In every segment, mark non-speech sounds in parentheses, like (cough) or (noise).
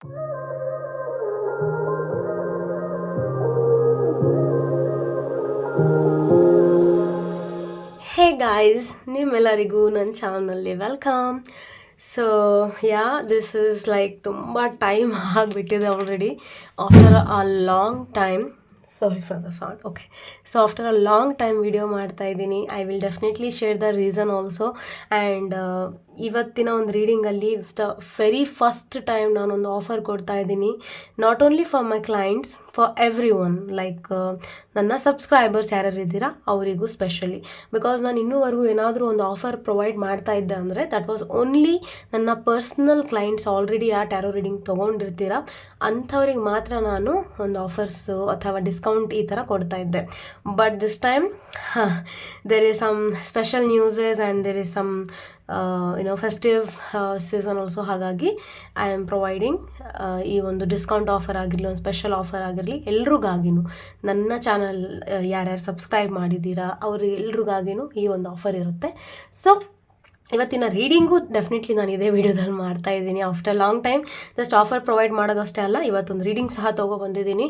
Hey guys ನಿಮ್ಮೆಲ್ಲರಿಗೂ ನನ್ನ ಚಾನಲ್ನಲ್ಲಿ welcome so yeah this is like ತುಂಬ ಟೈಮ್ ಆಗಿಬಿಟ್ಟಿದೆ already after a long time sorry for the sound okay so after a long time video ಮಾಡ್ತಾ ಇದ್ದೀನಿ I will definitely share the reason also and ಇವತ್ತಿನ ಒಂದು ರೀಡಿಂಗಲ್ಲಿ the very first time ನಾನೊಂದು offer ಕೊಡ್ತಾ ಇದ್ದೀನಿ. Not only for my clients for everyone like ನನ್ನ ಸಬ್ಸ್ಕ್ರೈಬರ್ಸ್ ಯಾರ್ಯಾರು ಇದ್ದೀರಾ, ಅವರಿಗೂ ಸ್ಪೆಷಲಿ ಬಿಕಾಸ್ ನಾನು ಇನ್ನೂವರೆಗೂ ಏನಾದರೂ ಒಂದು ಆಫರ್ ಪ್ರೊವೈಡ್ ಮಾಡ್ತಾ ಇದ್ದೆ ಅಂದರೆ ದಟ್ ವಾಸ್ ಓನ್ಲಿ ನನ್ನ ಪರ್ಸ್ನಲ್ ಕ್ಲೈಂಟ್ಸ್ ಆಲ್ರೆಡಿ ಆ ಟ್ಯಾರೋ ರೀಡಿಂಗ್ ತೊಗೊಂಡಿರ್ತೀರ, ಅಂಥವ್ರಿಗೆ ಮಾತ್ರ ನಾನು ಒಂದು ಆಫರ್ಸು ಅಥವಾ ಡಿಸ್ಕೌಂಟ್ ಈ ಥರ ಕೊಡ್ತಾ ಇದ್ದೆ. But this time there is some special newses and there is some you know festive season also ಹಾಗಾಗಿ ಐ ಆಮ್ ಪ್ರೊವೈಡಿಂಗ್ ಈ ಒಂದು ಡಿಸ್ಕೌಂಟ್ ಆಫರ್ ಆಗಿರಲಿ, ಒಂದು ಸ್ಪೆಷಲ್ ಆಫರ್ ಆಗಿರಲಿ ಎಲ್ರಿಗಾಗಿನೂ ನನ್ನ ಚಾನಲ್ ಯಾರ್ಯಾರು ಸಬ್ಸ್ಕ್ರೈಬ್ ಮಾಡಿದ್ದೀರಾ ಅವ್ರು ಎಲ್ರಿಗಾಗಿನೂ ಈ ಒಂದು ಆಫರ್ ಇರುತ್ತೆ. ಸೊ ಇವತ್ತಿನ ರೀಡಿಂಗು ಡೆಫಿನೆಟ್ಲಿ ನಾನು ಇದೇ ವಿಡಿಯೋದಲ್ಲಿ ಮಾಡ್ತಾ ಇದ್ದೀನಿ. After long time just offer provide ಮಾಡೋದಷ್ಟೇ ಅಲ್ಲ, ಇವತ್ತೊಂದು ರೀಡಿಂಗ್ ಸಹ ತೊಗೊಬಂದಿದ್ದೀನಿ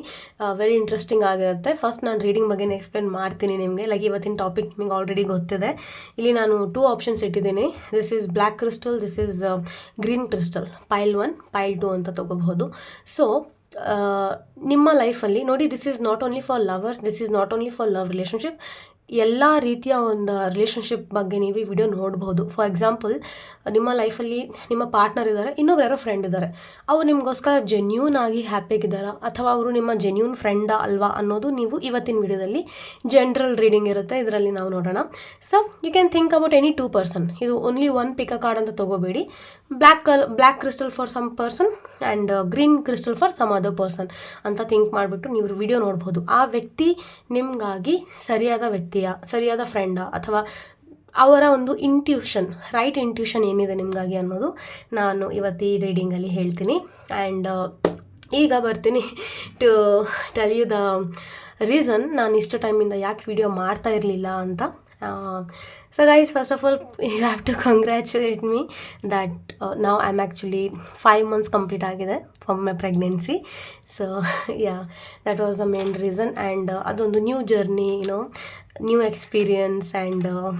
ವೆರಿ ಇಂಟ್ರೆಸ್ಟಿಂಗ್ ಆಗಿರುತ್ತೆ. ಫಸ್ಟ್ ನಾನು ರೀಡಿಂಗ್ ಬಗ್ಗೆ ಎಕ್ಸ್ಪ್ಲೇನ್ ಮಾಡ್ತೀನಿ ನಿಮಗೆ. ಲೈಕ್ ಇವತ್ತಿನ ಟಾಪಿಕ್ ನಿಮಗೆ ಆಲ್ರೆಡಿ ಗೊತ್ತಿದೆ. ಇಲ್ಲಿ ನಾನು ಟೂ ಆಪ್ಷನ್ಸ್ ಇಟ್ಟಿದ್ದೀನಿ. This is black crystal this is green crystal pile one pile two ಅಂತ ತೊಗೋಬಹುದು. ಸೊ ನಿಮ್ಮ ಲೈಫಲ್ಲಿ ನೋಡಿ this is not only for lovers this is not only for love relationship ಎಲ್ಲ ರೀತಿಯ ಒಂದು ರಿಲೇಷನ್ಶಿಪ್ ಬಗ್ಗೆ ನೀವು ಈ ವಿಡಿಯೋ ನೋಡ್ಬೋದು. ಫಾರ್ ಎಕ್ಸಾಂಪಲ್ ನಿಮ್ಮ ಲೈಫಲ್ಲಿ ನಿಮ್ಮ ಪಾರ್ಟ್ನರ್ ಇದ್ದಾರೆ, ಇನ್ನೊಬ್ರು ಯಾರೋ ಫ್ರೆಂಡ್ ಇದ್ದಾರೆ. ಅವ್ರು ನಿಮಗೋಸ್ಕರ ಜೆನ್ಯೂನ್ ಆಗಿ ಹ್ಯಾಪಿಯಾಗಿದ್ದಾರಾ ಅಥವಾ ಅವರು ನಿಮ್ಮ ಜೆನ್ಯೂನ್ ಫ್ರೆಂಡಾ ಅಲ್ವಾ ಅನ್ನೋದು ನೀವು ಇವತ್ತಿನ ವಿಡಿಯೋದಲ್ಲಿ ಜನರಲ್ ರೀಡಿಂಗ್ ಇರುತ್ತೆ. ಇದರಲ್ಲಿ ನಾವು ನೋಡೋಣ. So you can think about any two person ಇದು ಓನ್ಲಿ ಒನ್ ಪಿಕ ಕಾರ್ಡ್ ಅಂತ ತೊಗೋಬೇಡಿ. ಬ್ಲ್ಯಾಕ್ ಕಲ್ black crystal for some person and green crystal for some other person ಅಂತ ಥಿಂಕ್ ಮಾಡಿಬಿಟ್ಟು ನೀವು ವಿಡಿಯೋ ನೋಡ್ಬೋದು. ಆ ವ್ಯಕ್ತಿ ನಿಮಗಾಗಿ ಸರಿಯಾದ ವ್ಯಕ್ತಿಯ, ಸರಿಯಾದ ಫ್ರೆಂಡಾ ಅಥವಾ ಅವರ ಒಂದು ಇಂಟ್ಯೂಷನ್ ರೈಟ್ ಇಂಟ್ಯೂಷನ್ ಏನಿದೆ ನಿಮಗಾಗಿ ಅನ್ನೋದು ನಾನು ಇವತ್ತು ಈ ರೀಡಿಂಗಲ್ಲಿ ಹೇಳ್ತೀನಿ. ಆ್ಯಂಡ್ ಈಗ ಬರ್ತೀನಿ to tell you the reason ನಾನು ಇಷ್ಟು ಟೈಮಿಂದ ಯಾಕೆ ವಿಡಿಯೋ ಮಾಡ್ತಾ ಇರಲಿಲ್ಲ ಅಂತ. Um, so, guys, first of all, (laughs) you have to congratulate me that uh, now I'm actually five months complete from my pregnancy. So, (laughs) yeah, that was the main reason. And uh, the new journey, you know, new experience, and uh,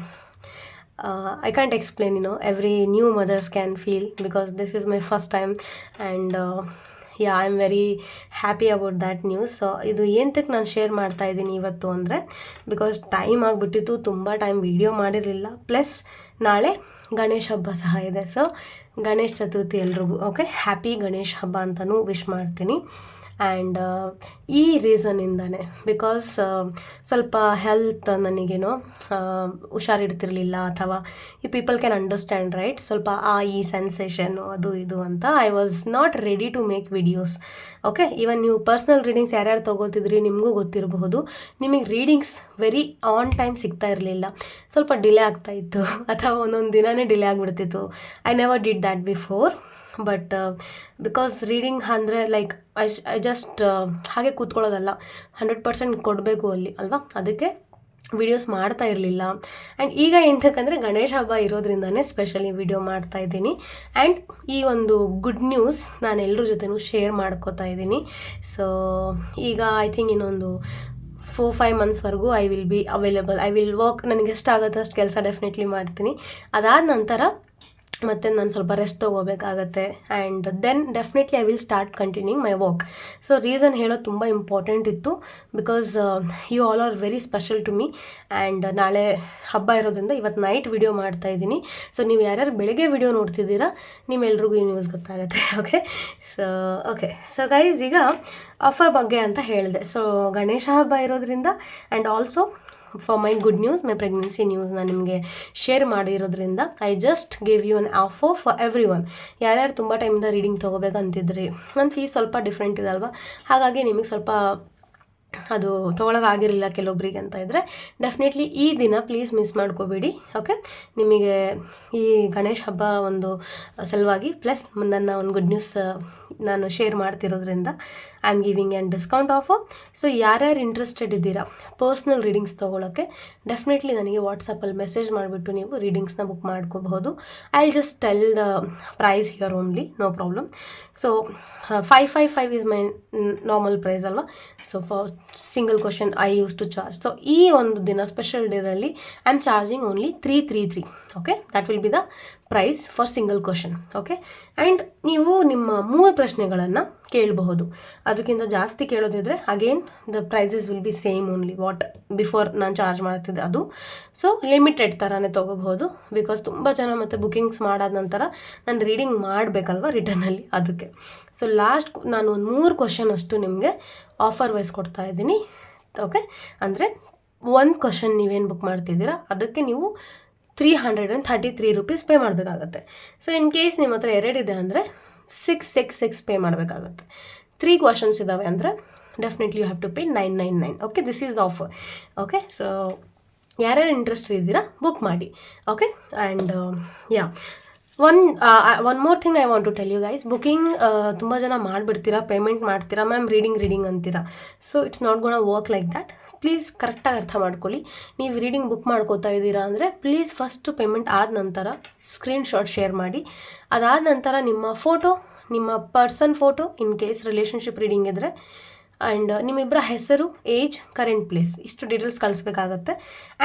uh, I can't explain, you know, every new mothers can feel because this is my first time and. Uh, yeah i'm very happy about that news so ಇದು ಏನಕ್ಕೆ ನಾನು share ಮಾಡ್ತಾ ಇದ್ದೀನಿ ಇವತ್ತು ಅಂದರೆ because time ಆಗಿಬಿಟ್ಟಿತ್ತು, ತುಂಬ time video ಮಾಡಿರಲಿಲ್ಲ. ಪ್ಲಸ್ ನಾಳೆ ಗಣೇಶ ಹಬ್ಬ ಸಹ ಇದೆ. ಸೊ ಗಣೇಶ ಚತುರ್ಥಿ ಎಲ್ರಿಗೂ ಓಕೆ ಹ್ಯಾಪಿ ಗಣೇಶ ಹಬ್ಬ ಅಂತಲೂ ವಿಶ್ ಮಾಡ್ತೀನಿ. ಆ್ಯಂಡ್ ಈ ರೀಸನಿಂದನೇ ಬಿಕಾಸ್ ಸ್ವಲ್ಪ ಹೆಲ್ತ್ ನನಗೇನೋ ಹುಷಾರಿಡ್ತಿರ್ಲಿಲ್ಲ ಅಥವಾ ಈ ಪೀಪಲ್ ಕ್ಯಾನ್ ಅಂಡರ್ಸ್ಟ್ಯಾಂಡ್ ರೈಟ್ ಸ್ವಲ್ಪ, ಆ, ಈ ಸೆನ್ಸೇಷನ್ನು ಅದು, ಇದು ಅಂತ I was not ready to make videos okay even ನೀವು ಪರ್ಸ್ನಲ್ ರೀಡಿಂಗ್ಸ್ ಯಾರ್ಯಾರು ತೊಗೋತಿದ್ರಿ ನಿಮಗೂ ಗೊತ್ತಿರಬಹುದು. ನಿಮಗೆ ರೀಡಿಂಗ್ಸ್ ವೆರಿ ಆನ್ ಟೈಮ್ ಸಿಗ್ತಾ ಇರಲಿಲ್ಲ. ಸ್ವಲ್ಪ ಡಿಲೇ ಆಗ್ತಾ ಇತ್ತು. (laughs) ಅಥವಾ ಒಂದೊಂದು ದಿನವೇ delay ಆಗಿಬಿಡ್ತಿತ್ತು. I never did that before but because reading ಅಂದರೆ ಲೈಕ್ ಐ ಐ ಜಸ್ಟ್ ಹಾಗೆ ಕೂತ್ಕೊಳ್ಳೋದಲ್ಲ. ಹಂಡ್ರೆಡ್ ಪರ್ಸೆಂಟ್ ಕೊಡಬೇಕು ಅಲ್ಲಿ, ಅಲ್ವಾ? ಅದಕ್ಕೆ ವಿಡಿಯೋಸ್ ಮಾಡ್ತಾ ಇರಲಿಲ್ಲ. ಆ್ಯಂಡ್ ಈಗ ಎಂತಕ್ಕಂದರೆ, ಗಣೇಶ ಹಬ್ಬ ಇರೋದ್ರಿಂದನೇ ಸ್ಪೆಷಲಿ ವಿಡಿಯೋ ಮಾಡ್ತಾ ಇದ್ದೀನಿ. ಆ್ಯಂಡ್ ಈ ಒಂದು ಗುಡ್ ನ್ಯೂಸ್ ನಾನು ಎಲ್ಲರ ಜೊತೆನೂ ಶೇರ್ ಮಾಡ್ಕೋತಾ ಇದ್ದೀನಿ. ಸೊ ಈಗ ಐ ಥಿಂಕ್ ಇನ್ನೊಂದು four five ಮಂತ್ಸ್ವರೆಗೂ I will be available I will work ನನಗೆ ಎಷ್ಟಾಗುತ್ತೆ ಅಷ್ಟು ಕೆಲಸ ಡೆಫಿನೆಟ್ಲಿ ಮಾಡ್ತೀನಿ. ಅದಾದ ನಂತರ ಮತ್ತು ನಾನು ಸ್ವಲ್ಪ rest ತೊಗೋಬೇಕಾಗತ್ತೆ. And then definitely I will start continuing my walk so reason ಹೇಳೋದು ತುಂಬ ಇಂಪಾರ್ಟೆಂಟ್ ಇತ್ತು. Because you all are very special to me and ನಾಳೆ ಹಬ್ಬ ಇರೋದ್ರಿಂದ ಇವತ್ತು ನೈಟ್ ವಿಡಿಯೋ ಮಾಡ್ತಾ ಇದ್ದೀನಿ. ಸೊ ನೀವು ಯಾರ್ಯಾರು ಬೆಳಗ್ಗೆ ವಿಡಿಯೋ ನೋಡ್ತಿದ್ದೀರಾ ನಿಮ್ಮೆಲ್ರಿಗೂ ಈ ನ್ಯೂಸ್ ಗೊತ್ತಾಗುತ್ತೆ okay so okay so guys ಈಗ ಆಫರ್ ಬಗ್ಗೆ ಅಂತ ಹೇಳಿದೆ. ಸೊ ಗಣೇಶ ಹಬ್ಬ ಇರೋದ್ರಿಂದ and also for my good news my pregnancy news ನಾನು ನಿಮಗೆ ಶೇರ್ ಮಾಡಿರೋದ್ರಿಂದ I just give you an offer for everyone ಯಾರ್ಯಾರು ತುಂಬ ಟೈಮಿಂದ ರೀಡಿಂಗ್ ತೊಗೋಬೇಕಂತಿದ್ರಿ? ನನ್ನ ಫೀಸ್ ಸ್ವಲ್ಪ ಡಿಫ್ರೆಂಟ್ ಇದೆ ಅಲ್ವಾ? ಹಾಗಾಗಿ ನಿಮಗೆ ಸ್ವಲ್ಪ ಅದು ತೊಗೊಳಗಾಗಿರಲಿಲ್ಲ ಕೆಲವೊಬ್ಬರಿಗೆ ಅಂತ ಇದ್ದರೆ ಡೆಫಿನೆಟ್ಲಿ ಈ ದಿನ ಪ್ಲೀಸ್ ಮಿಸ್ ಮಾಡ್ಕೋಬೇಡಿ ಓಕೆ ನಿಮಗೆ ಈ ಗಣೇಶ ಹಬ್ಬ ಒಂದು ಸಲುವಾಗಿ ಪ್ಲಸ್ ನನ್ನ ಒಂದು ಗುಡ್ ನ್ಯೂಸ್ ನಾನು share ಮಾಡ್ತಿರೋದ್ರಿಂದ I am giving and discount offer so ಯಾರ್ಯಾರು ಇಂಟ್ರೆಸ್ಟೆಡ್ ಇದ್ದೀರಾ? ಪರ್ಸ್ನಲ್ ರೀಡಿಂಗ್ಸ್ ತೊಗೊಳಕ್ಕೆ ಡೆಫಿನೆಟ್ಲಿ ನನಗೆ ವಾಟ್ಸಪ್ಪಲ್ಲಿ ಮೆಸೇಜ್ ಮಾಡಿಬಿಟ್ಟು ನೀವು ರೀಡಿಂಗ್ಸ್ನ ಬುಕ್ ಮಾಡ್ಕೋಬಹುದು. I will just tell the price here only no problem so five five five is my normal price ಅಲ್ವಾ? So for single question I use to charge so ಈ ಒಂದು ದಿನ special ಡೇದಲ್ಲಿ I am charging only three three three okay that will be the price for single question okay and ನೀವು ನಿಮ್ಮ ಮೂರು ಪ್ರಶ್ನೆಗಳನ್ನು ಕೇಳಬಹುದು. ಅದಕ್ಕಿಂತ ಜಾಸ್ತಿ ಕೇಳೋದಿದ್ರೆ again the prices will be same only what before ನಾನು ಚಾರ್ಜ್ ಮಾಡ್ತಿದ್ದೆ ಅದು. ಸೊ ಲಿಮಿಟೆಡ್ ಥರನೇ ತೊಗೋಬಹುದು ಬಿಕಾಸ್ ತುಂಬ ಜನ ಮತ್ತು ಬುಕಿಂಗ್ಸ್ ಮಾಡಾದ ನಂತರ ನಾನು ರೀಡಿಂಗ್ ಮಾಡಬೇಕಲ್ವ ರಿಟರ್ನಲ್ಲಿ ಅದಕ್ಕೆ. ಸೊ ಲಾಸ್ಟ್ ನಾನು ಒಂದು ಮೂರು ಕ್ವಶನ್ ಅಷ್ಟು ನಿಮಗೆ ಆಫರ್ ವೈಸ್ ಕೊಡ್ತಾ ಇದ್ದೀನಿ. ಓಕೆ ಅಂದರೆ, ಒಂದು ಕ್ವಶನ್ ನೀವೇನು ಬುಕ್ ಮಾಡ್ತಿದ್ದೀರಾ, ಅದಕ್ಕೆ ನೀವು three hundred and thirty three rupees pay ಮಾಡಬೇಕಾಗತ್ತೆ. ಸೊ ಇನ್ ಕೇಸ್ ನಿಮ್ಮ ಹತ್ರ ಎರಡಿದೆ ಅಂದರೆ ಸಿಕ್ಸ್ ಸಿಕ್ಸ್ ಸಿಕ್ಸ್ ಪೇ ಮಾಡಬೇಕಾಗುತ್ತೆ. ತ್ರೀ ಕ್ವಶನ್ಸ್ ಇದ್ದಾವೆ ಅಂದರೆ definitely you have to pay nine nine nine okay this is offer okay so ಯಾರ್ಯಾರು ಇಂಟ್ರೆಸ್ಟ್ ಇದ್ದೀರಾ ಬುಕ್ ಮಾಡಿ. Okay and yeah one one more thing I want to tell you guys booking ತುಂಬ ಜನ ಮಾಡಿಬಿಡ್ತೀರಾ payment ಮಾಡ್ತೀರಾ ma'am reading reading ಅಂತೀರಾ. So it's not gonna work like that please ಕರೆಕ್ಟಾಗಿ ಅರ್ಥ ಮಾಡ್ಕೊಳ್ಳಿ. ನೀವು ರೀಡಿಂಗ್ ಬುಕ್ ಮಾಡ್ಕೋತಾ ಇದ್ದೀರಾ ಅಂದರೆ ಪ್ಲೀಸ್ ಫಸ್ಟು ಪೇಮೆಂಟ್ ಆದ ನಂತರ ಸ್ಕ್ರೀನ್ಶಾಟ್ ಶೇರ್ ಮಾಡಿ. ಅದಾದ ನಂತರ ನಿಮ್ಮ ಫೋಟೋ ನಿಮ್ಮ person photo in case relationship reading ಇದ್ದರೆ ಆ್ಯಂಡ್ ನಿಮ್ಮಿಬ್ಬರ ಹೆಸರು ಏಜ್ ಕರೆಂಟ್ ಪ್ಲೇಸ್ ಇಷ್ಟು ಡೀಟೇಲ್ಸ್ ಕಳಿಸ್ಬೇಕಾಗತ್ತೆ.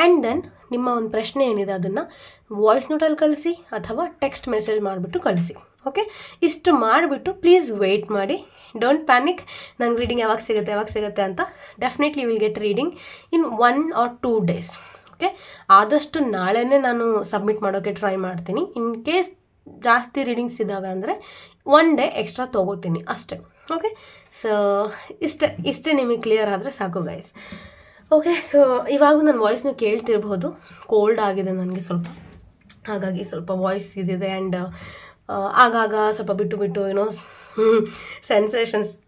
ಆ್ಯಂಡ್ ದೆನ್ ನಿಮ್ಮ ಒಂದು ಪ್ರಶ್ನೆ ಏನಿದೆ ಅದನ್ನು ವಾಯ್ಸ್ ನೋಟಲ್ಲಿ ಕಳಿಸಿ, ಅಥವಾ ಟೆಕ್ಸ್ಟ್ ಮೆಸೇಜ್ ಮಾಡಿಬಿಟ್ಟು ಕಳಿಸಿ. ಓಕೆ ಇಷ್ಟು ಮಾಡಿಬಿಟ್ಟು ಪ್ಲೀಸ್ ವೆಯ್ಟ್ ಮಾಡಿ. ಡೋಂಟ್ ಪ್ಯಾನಿಕ್ ನಂಗೆ ರೀಡಿಂಗ್ ಯಾವಾಗ ಸಿಗುತ್ತೆ ಯಾವಾಗ ಸಿಗುತ್ತೆ ಅಂತ definitely will get reading in one or two days okay ಆದಷ್ಟು ನಾಳೆನೇ ನಾನು ಸಬ್ಮಿಟ್ ಮಾಡೋಕ್ಕೆ ಟ್ರೈ ಮಾಡ್ತೀನಿ. ಇನ್ ಕೇಸ್ ಜಾಸ್ತಿ ರೀಡಿಂಗ್ಸ್ ಇದ್ದಾವೆ ಅಂದರೆ ಒನ್ ಡೇ ಎಕ್ಸ್ಟ್ರಾ ತೊಗೋತೀನಿ ಅಷ್ಟೇ. ಓಕೆ ಸೊ ಇಷ್ಟೇ ಇಷ್ಟೇ ನಿಮಗೆ ಕ್ಲಿಯರ್ ಆದರೆ ಸಾಕು ಗೈಸ್ ಓಕೆ ಸೊ ಇವಾಗ ನನ್ನ ವಾಯ್ಸ್ನ ಕೇಳ್ತಿರ್ಬೋದು. ಕೋಲ್ಡ್ ಆಗಿದೆ ನನಗೆ ಸ್ವಲ್ಪ. ಹಾಗಾಗಿ ಸ್ವಲ್ಪ ವಾಯ್ಸ್ ಇದಿದೆ ಆ್ಯಂಡ್ ಆಗಾಗ ಸ್ವಲ್ಪ ಬಿಟ್ಟು ಬಿಟ್ಟು ಏನೋ ಸೆನ್ಸೇಷನ್ಸ್ (laughs)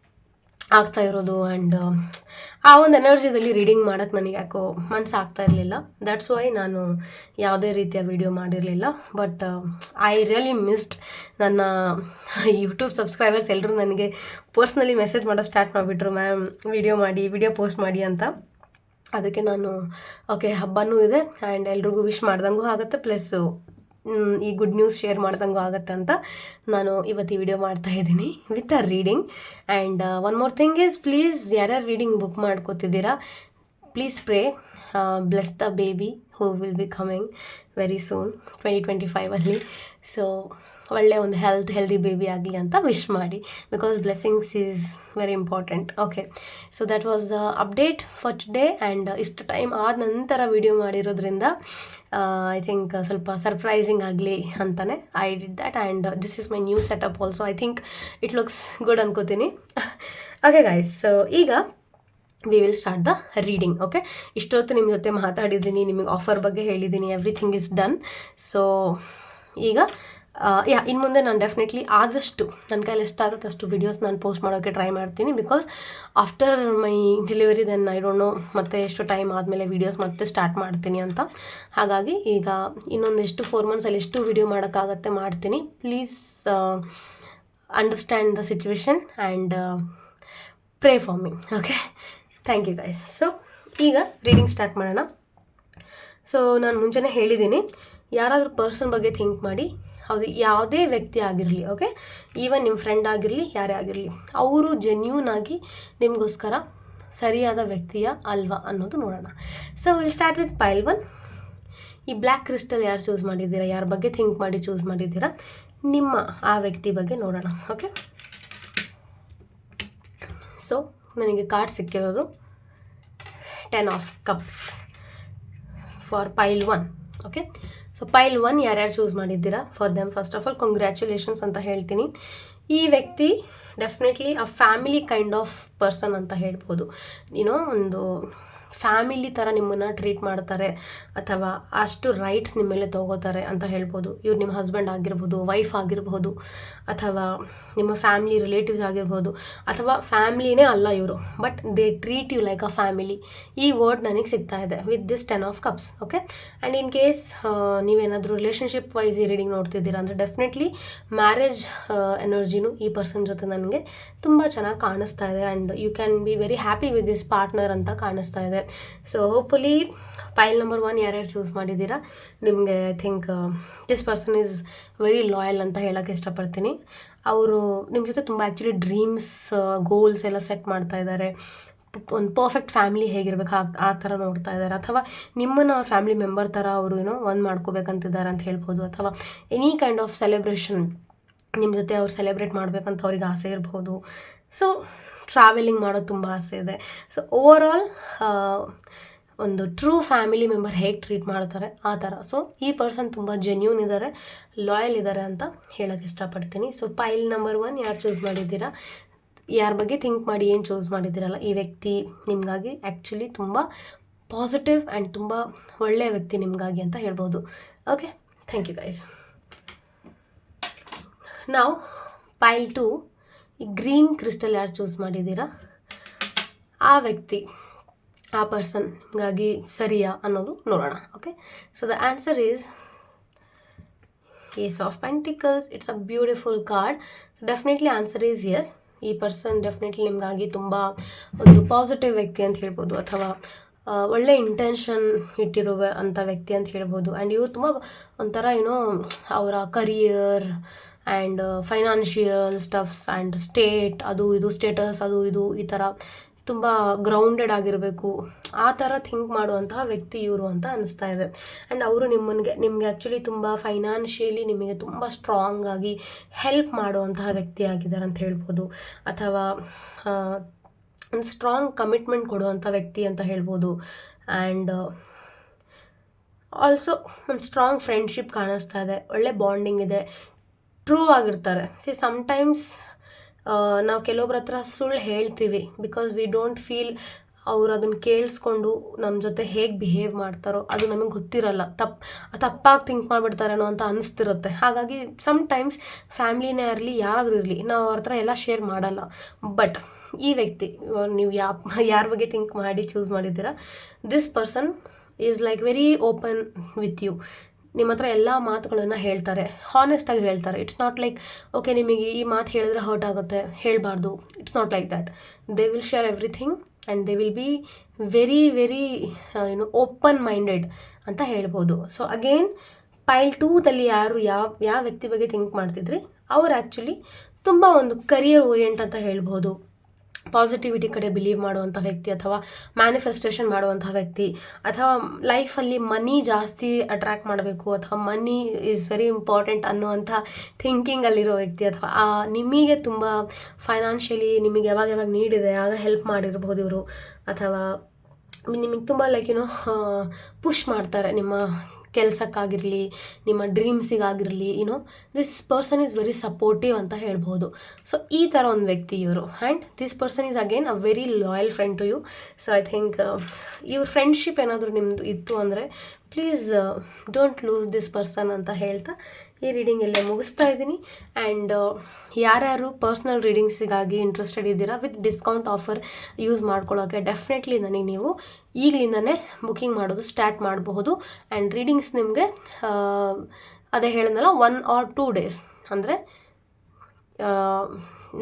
ಆಗ್ತಾ ಇರೋದು ಆ್ಯಂಡ್ ಆ ಒಂದು ಎನರ್ಜಿದಲ್ಲಿ ರೀಡಿಂಗ್ ಮಾಡೋಕ್ಕೆ ನನಗೆ ಯಾಕೋ ಮನ್ಸು ಆಗ್ತಾ ಇರಲಿಲ್ಲ. ದಟ್ಸ್ ವೈ ನಾನು ಯಾವುದೇ ರೀತಿಯ ವಿಡಿಯೋ ಮಾಡಿರಲಿಲ್ಲ. ಬಟ್ ಐ ರಿಯಲಿ ಮಿಸ್ಡ್ ನನ್ನ ಯೂಟ್ಯೂಬ್ ಸಬ್ಸ್ಕ್ರೈಬರ್ಸ್ ಎಲ್ಲರೂ ನನಗೆ ಪರ್ಸ್ನಲಿ ಮೆಸೇಜ್ ಮಾಡೋದು ಸ್ಟಾರ್ಟ್ ಮಾಡಿಬಿಟ್ರು ಮ್ಯಾಮ್ ವಿಡಿಯೋ ಮಾಡಿ ವಿಡಿಯೋ ಪೋಸ್ಟ್ ಮಾಡಿ ಅಂತ. ಅದಕ್ಕೆ ನಾನು ಓಕೆ ಹಬ್ಬನೂ ಇದೆ ಆ್ಯಂಡ್ ಎಲ್ರಿಗೂ ವಿಶ್ ಮಾಡ್ದಂಗೂ ಆಗುತ್ತೆ. ಪ್ಲಸ್ಸು ಈ ಗುಡ್ ನ್ಯೂಸ್ ಶೇರ್ ಮಾಡ್ದಂಗೂ ಆಗುತ್ತೆ ಅಂತ ನಾನು ಇವತ್ತು ಈ ವಿಡಿಯೋ ಮಾಡ್ತಾ ಇದ್ದೀನಿ with a reading and one more thing is please ಯಾರ್ಯಾರು reading book ಮಾಡ್ಕೋತಿದ್ದೀರಾ please pray bless the baby who will be coming very soon twenty twenty ಫೈವಲ್ಲಿ so ಒಳ್ಳೆ ಒಂದು ಹೆಲ್ತ್ ಹೆಲ್ದಿ ಬೇಬಿ ಆಗಲಿ ಅಂತ ವಿಶ್ ಮಾಡಿ. Because blessings is very important okay so that was the update for today and ಇಷ್ಟು time ಆದ ನಂತರ video ಮಾಡಿರೋದ್ರಿಂದ I think ಸ್ವಲ್ಪ ಸರ್ಪ್ರೈಸಿಂಗ್ ಆಗಲಿ ಅಂತಲೇ I did that and this is my new setup also I think it looks good ಅನ್ಕೋತೀನಿ. Okay guys so ಈಗ we will start the reading okay ಇಷ್ಟೊತ್ತು ನಿಮ್ಮ ಜೊತೆ ಮಾತಾಡಿದ್ದೀನಿ, ನಿಮಗೆ ಆಫರ್ ಬಗ್ಗೆ ಹೇಳಿದ್ದೀನಿ ಎವ್ರಿಥಿಂಗ್ ಇಸ್ ಡನ್ ಸೊ ಈಗ ಯಾ ಇನ್ನು ಮುಂದೆ ನಾನು ಡೆಫಿನೆಟ್ಲಿ ಆದಷ್ಟು ನನ್ನ ಕೈಲಿ ಎಷ್ಟಾಗುತ್ತೆ ಅಷ್ಟು ವೀಡಿಯೋಸ್ ನಾನು ಪೋಸ್ಟ್ ಮಾಡೋಕ್ಕೆ ಟ್ರೈ ಮಾಡ್ತೀನಿ because after my delivery then I don't know ಮತ್ತೆ ಎಷ್ಟು ಟೈಮ್ ಆದಮೇಲೆ ವೀಡಿಯೋಸ್ ಮತ್ತೆ ಸ್ಟಾರ್ಟ್ ಮಾಡ್ತೀನಿ ಅಂತ. ಹಾಗಾಗಿ ಈಗ ಇನ್ನೊಂದೆಷ್ಟು ಫೋರ್ ಮಂತ್ಸಲ್ಲಿ ಎಷ್ಟು ವೀಡಿಯೋ ಮಾಡೋಕ್ಕಾಗತ್ತೆ ಮಾಡ್ತೀನಿ. Please understand the situation and pray for me okay thank you guys so ಈಗ ರೀಡಿಂಗ್ ಸ್ಟಾರ್ಟ್ ಮಾಡೋಣ. ಸೊ ನಾನು ಮುಂಚೆನೇ ಹೇಳಿದ್ದೀನಿ ಯಾರಾದರೂ ಪರ್ಸನ್ ಬಗ್ಗೆ ಥಿಂಕ್ ಮಾಡಿ ಹೌದು, ಯಾವುದೇ ವ್ಯಕ್ತಿ ಆಗಿರಲಿ ಓಕೆ ಈವನ್ ನಿಮ್ಮ ಫ್ರೆಂಡ್ ಆಗಿರಲಿ, ಯಾರೇ ಆಗಿರಲಿ, ಅವರು ಜೆನ್ಯೂನ್ ಆಗಿ ನಿಮಗೋಸ್ಕರ ಸರಿಯಾದ ವ್ಯಕ್ತಿಯ ಅಲ್ವಾ ಅನ್ನೋದು ನೋಡೋಣ. So will start with pile one ಈ ಬ್ಲ್ಯಾಕ್ ಕ್ರಿಸ್ಟಲ್ ಯಾರು ಚೂಸ್ ಮಾಡಿದ್ದೀರಾ? ಯಾರ ಬಗ್ಗೆ ಥಿಂಕ್ ಮಾಡಿ ಚೂಸ್ ಮಾಡಿದ್ದೀರಾ? ನಿಮ್ಮ ಆ ವ್ಯಕ್ತಿ ಬಗ್ಗೆ ನೋಡೋಣ ಓಕೆ ಸೊ ನನಗೆ ಕಾರ್ಡ್ ಸಿಕ್ಕಿರೋದು ten of cups for pile one okay so pile one ಯಾರ್ಯಾರು ಚೂಸ್ ಮಾಡಿದ್ದೀರಾ? For them first of all congratulations ಅಂತ ಹೇಳ್ತೀನಿ. ಈ ವ್ಯಕ್ತಿ definitely a family kind of person ಅಂತ ಹೇಳ್ಬೋದು. ಏನೋ ಒಂದು ಫ್ಯಾಮಿಲಿ ಥರ ನಿಮ್ಮನ್ನು ಟ್ರೀಟ್ ಮಾಡ್ತಾರೆ ಅಥವಾ ಅಷ್ಟು ರೈಟ್ಸ್ ನಿಮ್ಮ ಮೇಲೆ ತೊಗೋತಾರೆ ಅಂತ ಹೇಳ್ಬೋದು. ಇವ್ರು ನಿಮ್ಮ ಹಸ್ಬೆಂಡ್ ಆಗಿರ್ಬೋದು, ವೈಫ್ ಆಗಿರ್ಬೋದು, ಅಥವಾ ನಿಮ್ಮ ಫ್ಯಾಮಿಲಿ ರಿಲೇಟಿವ್ಸ್ ಆಗಿರ್ಬೋದು, ಅಥವಾ ಫ್ಯಾಮಿಲಿನೇ ಅಲ್ಲ ಇವರು. But they treat you like a family. ಈ ವರ್ಡ್ ನನಗೆ ಸಿಗ್ತಾ ಇದೆ with this ten of cups, okay? And in case ನೀವೇನಾದರೂ ರಿಲೇಷನ್ಶಿಪ್ ವೈಸ್ ಈ ರೀಡಿಂಗ್ ನೋಡ್ತಿದ್ದೀರಾ ಅಂದರೆ ಡೆಫಿನೆಟ್ಲಿ ಮ್ಯಾರೇಜ್ ಎನರ್ಜಿನೂ ಈ ಪರ್ಸನ್ ಜೊತೆ ನನಗೆ ತುಂಬ ಚೆನ್ನಾಗಿ ಕಾಣಿಸ್ತಾ ಇದೆ. And you can be very happy with this partner ಅಂತ ಕಾಣಿಸ್ತಾ ಇದೆ. So hopefully pile number one ಯಾರ್ಯಾರು ಚೂಸ್ ಮಾಡಿದ್ದೀರಾ? ನಿಮಗೆ I think this person is very loyal ಅಂತ ಹೇಳೋಕ್ಕೆ ಇಷ್ಟಪಡ್ತೀನಿ. ಅವರು ನಿಮ್ಮ ಜೊತೆ ತುಂಬ ಆ್ಯಕ್ಚುಲಿ ಡ್ರೀಮ್ಸ್ ಗೋಲ್ಸ್ ಎಲ್ಲ ಸೆಟ್ ಮಾಡ್ತಾ ಇದ್ದಾರೆ ಒಂದು ಪರ್ಫೆಕ್ಟ್ ಫ್ಯಾಮಿಲಿ ಹೇಗಿರ್ಬೇಕು, ಆ ಆ ಥರ ನೋಡ್ತಾ ಇದ್ದಾರೆ ಅಥವಾ ನಿಮ್ಮನ್ನು ಅವ್ರ ಫ್ಯಾಮಿಲಿ ಮೆಂಬರ್ ಥರ ಅವರು ಏನೋ ಒಂದು ಮಾಡ್ಕೋಬೇಕಂತಿದ್ದಾರೆ ಅಂತ ಹೇಳ್ಬೋದು. ಅಥವಾ ಎನಿ ಕೈಂಡ್ ಆಫ್ ಸೆಲೆಬ್ರೇಷನ್ ನಿಮ್ಮ ಜೊತೆ ಅವ್ರು ಸೆಲೆಬ್ರೇಟ್ ಮಾಡಬೇಕಂತ ಅವ್ರಿಗೆ ಆಸೆ ಇರ್ಬೋದು. ಸೊ ಟ್ರಾವೆಲಿಂಗ್ ಮಾಡೋದು ತುಂಬ ಆಸೆ ಇದೆ. ಸೊ ಓವರ್ ಒಂದು ಟ್ರೂ ಫ್ಯಾಮಿಲಿ ಮೆಂಬರ್ ಹೇಗೆ ಟ್ರೀಟ್ ಮಾಡ್ತಾರೆ, ಆ ಥರ. ಸೊ ಈ ಪರ್ಸನ್ ತುಂಬ ಜೆನ್ಯೂನ್ ಇದ್ದಾರೆ ಲಾಯಲ್ ಇದ್ದಾರೆ ಅಂತ ಹೇಳೋಕ್ಕೆ ಇಷ್ಟಪಡ್ತೀನಿ. ಸೊ ಪೈಲ್ ನಂಬರ್ ಒನ್ ಯಾರು ಚೂಸ್ ಮಾಡಿದ್ದೀರಾ? ಯಾರ ಬಗ್ಗೆ ಥಿಂಕ್ ಮಾಡಿ, ಏನು ಚೂಸ್ ಮಾಡಿದ್ದೀರಲ್ಲ, ಈ ವ್ಯಕ್ತಿ ನಿಮಗಾಗಿ ಆ್ಯಕ್ಚುಲಿ ತುಂಬ ಪಾಸಿಟಿವ್ ಆ್ಯಂಡ್ ತುಂಬ ಒಳ್ಳೆಯ ವ್ಯಕ್ತಿ ನಿಮಗಾಗಿ ಅಂತ ಹೇಳ್ಬೋದು. ಓಕೆ ಥ್ಯಾಂಕ್ ಯು ಗೈಸ್ ನಾವು ಪೈಲ್ ಟು ಈ ಗ್ರೀನ್ ಕ್ರಿಸ್ಟಲ್ ಯಾರು ಚೂಸ್ ಮಾಡಿದ್ದೀರಾ? ಆ ವ್ಯಕ್ತಿ, ಆ ಪರ್ಸನ್ ನಿಮಗಾಗಿ ಸರಿಯಾ ಅನ್ನೋದು ನೋಡೋಣ okay so the answer is ace of pentacles it's a beautiful card definitely answer is yes ಈ ಪರ್ಸನ್ ಡೆಫಿನೆಟ್ಲಿ ನಿಮಗಾಗಿ ತುಂಬ ಒಂದು ಪಾಸಿಟಿವ್ ವ್ಯಕ್ತಿ ಅಂತ ಹೇಳ್ಬೋದು, ಅಥವಾ ಒಳ್ಳೆ ಇಂಟೆನ್ಷನ್ ಇಟ್ಟಿರುವ ಅಂಥ ವ್ಯಕ್ತಿ ಅಂತ ಹೇಳ್ಬೋದು. ಆ್ಯಂಡ್ ಇವರು ತುಂಬ ಒಂಥರ ಏನೋ ಅವರ career and financial stuffs and state ಅದು ಇದು ಸ್ಟೇಟಸ್ ಅದು ಇದು, ಈ ಥರ ತುಂಬ ಗ್ರೌಂಡೆಡ್ ಆಗಿರಬೇಕು. ಆ ಥರ ಥಿಂಕ್ ಮಾಡುವಂತಹ ವ್ಯಕ್ತಿ ಇವರು ಅಂತ ಅನಿಸ್ತಾ ಇದೆ. ಆ್ಯಂಡ್ ಅವರು ನಿಮ್ಮನಿಗೆ, ನಿಮಗೆ ಆ್ಯಕ್ಚುಲಿ ತುಂಬ ಫೈನಾನ್ಷಿಯಲಿ ನಿಮಗೆ ತುಂಬ ಸ್ಟ್ರಾಂಗ್ ಆಗಿ ಹೆಲ್ಪ್ ಮಾಡುವಂತಹ ವ್ಯಕ್ತಿ ಆಗಿದ್ದಾರೆ ಅಂತ ಹೇಳ್ಬೋದು. ಅಥವಾ ಒಂದು ಸ್ಟ್ರಾಂಗ್ ಕಮಿಟ್ಮೆಂಟ್ ಕೊಡುವಂಥ ವ್ಯಕ್ತಿ ಅಂತ ಹೇಳ್ಬೋದು. ಆ್ಯಂಡ್ ಆಲ್ಸೋ ಒಂದು ಸ್ಟ್ರಾಂಗ್ ಫ್ರೆಂಡ್ಶಿಪ್ ಕಾಣಿಸ್ತಾ ಇದೆ. ಒಳ್ಳೆ ಬಾಂಡಿಂಗ್ ಇದೆ. ಟ್ರೂ ಆಗಿರ್ತಾರೆ. ಸಿ ಸಮ್ಟೈಮ್ಸ್ ನಾವು ಕೆಲವೊಬ್ರ ಹತ್ರ ಸುಳ್ಳು ಹೇಳ್ತೀವಿ. ಬಿಕಾಸ್ ವಿ ಡೋಂಟ್ ಫೀಲ್ ಅವ್ರು ಅದನ್ನು ಕೇಳಿಸ್ಕೊಂಡು ನಮ್ಮ ಜೊತೆ ಹೇಗೆ ಬಿಹೇವ್ ಮಾಡ್ತಾರೋ ಅದು ನಮಗೆ ಗೊತ್ತಿರಲ್ಲ. ತಪ್ಪು ತಪ್ಪಾಗಿ ಥಿಂಕ್ ಮಾಡಿಬಿಡ್ತಾರೇನೋ ಅಂತ ಅನಿಸ್ತಿರುತ್ತೆ. ಹಾಗಾಗಿ ಸಮ್ಟೈಮ್ಸ್ ಫ್ಯಾಮ್ಲಿನೇ ಇರಲಿ, ಯಾರಾದರೂ ಇರಲಿ, ನಾವು ಅವ್ರ ಹತ್ರ ಎಲ್ಲ ಶೇರ್ ಮಾಡಲ್ಲ. ಬಟ್ ಈ ವ್ಯಕ್ತಿ ನೀವು ಯಾ ಯಾರ ಬಗ್ಗೆ ಥಿಂಕ್ ಮಾಡಿ ಚೂಸ್ ಮಾಡಿದ್ದೀರಾ this person is like very open with you ನಿಮ್ಮ ಹತ್ರ ಎಲ್ಲ ಮಾತುಗಳನ್ನು ಹೇಳ್ತಾರೆ. ಹಾನೆಸ್ಟಾಗಿ ಹೇಳ್ತಾರೆ. ಇಟ್ಸ್ ನಾಟ್ ಲೈಕ್ ಓಕೆ ನಿಮಗೆ ಈ ಮಾತು ಹೇಳಿದ್ರೆ ಹರ್ಟ್ ಆಗುತ್ತೆ, ಹೇಳಬಾರ್ದು. It's not like that they will share everything and they will be very very ಏನು ಓಪನ್ ಮೈಂಡೆಡ್ ಅಂತ ಹೇಳ್ಬೋದು. ಸೊ ಅಗೇನ್ ಪೈಲ್ ಟೂದಲ್ಲಿ ಯಾರು ಯಾವ ಯಾವ ವ್ಯಕ್ತಿ ಬಗ್ಗೆ ಥಿಂಕ್ ಮಾಡ್ತಿದ್ರಿ? ಅವ್ರು ಆ್ಯಕ್ಚುಲಿ ತುಂಬ ಒಂದು ಕರಿಯರ್ ಓರಿಯೆಂಟ್ ಅಂತ ಹೇಳ್ಬೋದು. ಪಾಸಿಟಿವಿಟಿ ಕಡೆ ಬಿಲೀವ್ ಮಾಡುವಂಥ ವ್ಯಕ್ತಿ ಅಥವಾ ಮ್ಯಾನಿಫೆಸ್ಟೇಷನ್ ಮಾಡುವಂಥ ವ್ಯಕ್ತಿ ಅಥವಾ ಲೈಫಲ್ಲಿ ಮನಿ ಜಾಸ್ತಿ ಅಟ್ರ್ಯಾಕ್ಟ್ ಮಾಡಬೇಕು ಅಥವಾ ಮನಿ ಈಸ್ ವೆರಿ ಇಂಪಾರ್ಟೆಂಟ್ ಅನ್ನುವಂಥ ಥಿಂಕಿಂಗಲ್ಲಿರೋ ವ್ಯಕ್ತಿ ಅಥವಾ ನಿಮಗೆ ತುಂಬ ಫೈನಾನ್ಷಿಯಲಿ ನಿಮಗೆ ಯಾವಾಗ ಯಾವಾಗ ನೀಡಿದೆ ಆಗ ಹೆಲ್ಪ್ ಮಾಡಿರ್ಬೋದು ಇವರು. ಅಥವಾ ನಿಮಗೆ ತುಂಬ ಲೈಕ್ ಏನೋ ಪುಷ್ ಮಾಡ್ತಾರೆ ನಿಮ್ಮ ಕೆಲಸಕ್ಕಾಗಿರಲಿ, ನಿಮ್ಮ ಡ್ರೀಮ್ಸಿಗಾಗಿರಲಿ you know this person is very supportive ಅಂತ ಹೇಳ್ಬೋದು ಸೊ ಈ ಥರ ಒಂದು ವ್ಯಕ್ತಿ ಇವರು. And this person is again a very loyal friend to you so I think ಇವ್ರ ಫ್ರೆಂಡ್ಶಿಪ್ ಏನಾದರೂ ನಿಮ್ಮದು ಇತ್ತು ಅಂದರೆ please don't lose this person ಅಂತ ಹೇಳ್ತಾ ಈ ರೀಡಿಂಗ್ ಇಲ್ಲೇ ಮುಗಿಸ್ತಾ ಇದ್ದೀನಿ. ಆ್ಯಂಡ್ ಯಾರ್ಯಾರು ಪರ್ಸ್ನಲ್ ರೀಡಿಂಗ್ಸಿಗಾಗಿ ಇಂಟ್ರೆಸ್ಟೆಡ್ ಇದ್ದೀರಾ ವಿತ್ ಡಿಸ್ಕೌಂಟ್ ಆಫರ್ ಯೂಸ್ ಮಾಡ್ಕೊಳ್ಳೋಕ್ಕೆ ಡೆಫಿನೆಟ್ಲಿ ನನಗೆ ನೀವು ಈಗಲಿಂದನೇ ಬುಕಿಂಗ್ ಮಾಡೋದು ಸ್ಟಾರ್ಟ್ ಮಾಡಬಹುದು. ಆ್ಯಂಡ್ ರೀಡಿಂಗ್ಸ್ ನಿಮಗೆ ಅದೇ ಹೇಳಿದ್ನಲ್ಲ ಒನ್ ಆರ್ ಟೂ ಡೇಸ್ ಅಂದರೆ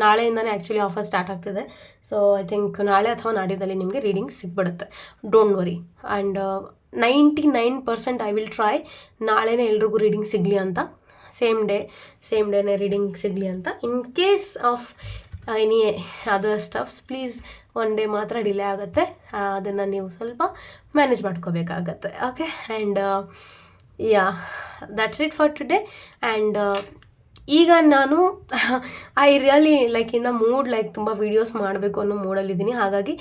ನಾಳೆಯಿಂದನೇ ಆ್ಯಕ್ಚುಲಿ ಆಫರ್ ಸ್ಟಾರ್ಟ್ ಆಗ್ತಿದೆ. ಸೊ ಐ ಥಿಂಕ್ ನಾಳೆ ಅಥವಾ ನಾಡಿದ್ದಲ್ಲಿ ನಿಮಗೆ ರೀಡಿಂಗ್ ಸಿಕ್ಬಿಡುತ್ತೆ don't worry and ninety nine percent I will try ನಾಳೆನೇ ಎಲ್ರಿಗೂ ರೀಡಿಂಗ್ ಸಿಗಲಿ ಅಂತ ಸೇಮ್ ಡೇ ಸೇಮ್ ಡೇನೇ ರೀಡಿಂಗ್ ಸಿಗಲಿ ಅಂತ. In case of any other stuffs please one day ಮಾತ್ರ ಡಿಲೇ ಆಗುತ್ತೆ. ಅದನ್ನು ನೀವು ಸ್ವಲ್ಪ ಮ್ಯಾನೇಜ್ ಮಾಡ್ಕೋಬೇಕಾಗತ್ತೆ. Okay and yeah that's it for today and ಈಗ ನಾನು I really like in the mood like ತುಂಬ ವೀಡಿಯೋಸ್ ಮಾಡಬೇಕು ಅನ್ನೋ ಮೂಡಲ್ಲಿದ್ದೀನಿ ಹಾಗಾಗಿ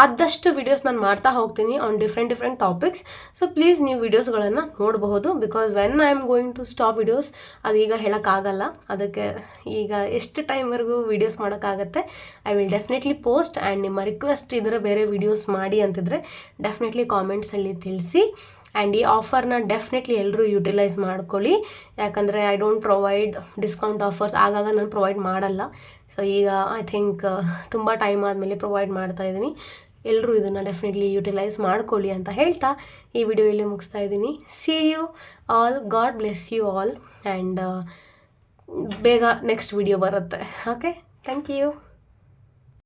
ಆದಷ್ಟು ವೀಡಿಯೋಸ್ ನಾನು ಮಾಡ್ತಾ ಹೋಗ್ತೀನಿ on different different topics so please ನೀವು ವೀಡಿಯೋಸ್ಗಳನ್ನು ನೋಡಬಹುದು because when I am going to stop videos ಈಗ ಹೇಳೋಕ್ಕಾಗಲ್ಲ. ಅದಕ್ಕೆ ಈಗ ಎಷ್ಟು ಟೈಮ್ವರೆಗೂ videos ಮಾಡೋಕ್ಕಾಗತ್ತೆ? I will definitely post and ನಿಮ್ಮ ರಿಕ್ವೆಸ್ಟ್ ಇದ್ದರೆ ಬೇರೆ ವೀಡಿಯೋಸ್ ಮಾಡಿ ಅಂತಿದ್ರೆ ಡೆಫಿನೆಟ್ಲಿ ಕಾಮೆಂಟ್ಸಲ್ಲಿ ತಿಳಿಸಿ. ಆ್ಯಂಡ್ ಈ ಆಫರ್ನ ಡೆಫಿನೆಟ್ಲಿ ಎಲ್ಲರೂ ಯುಟಿಲೈಸ್ ಮಾಡ್ಕೊಳ್ಳಿ. ಯಾಕಂದರೆ I don't provide discount offers ಆಗಾಗ ನಾನು ಪ್ರೊವೈಡ್ ಮಾಡಲ್ಲ. ಸೊ ಈಗ ಐ ಥಿಂಕ್ ತುಂಬ ಟೈಮ್ ಆದಮೇಲೆ ಪ್ರೊವೈಡ್ ಮಾಡ್ತಾ ಇದ್ದೀನಿ. ಎಲ್ಲರೂ ಇದನ್ನು ಡೆಫಿನೆಟ್ಲಿ ಯುಟಿಲೈಸ್ ಮಾಡ್ಕೊಳ್ಳಿ ಅಂತ ಹೇಳ್ತಾ ಈ ವಿಡಿಯೋ ಇಲ್ಲಿ ಮುಗಿಸ್ತಾ ಇದ್ದೀನಿ. See you all God bless you all and ಬೇಗ ನೆಕ್ಸ್ಟ್ ವಿಡಿಯೋ ಬರುತ್ತೆ. Okay thank you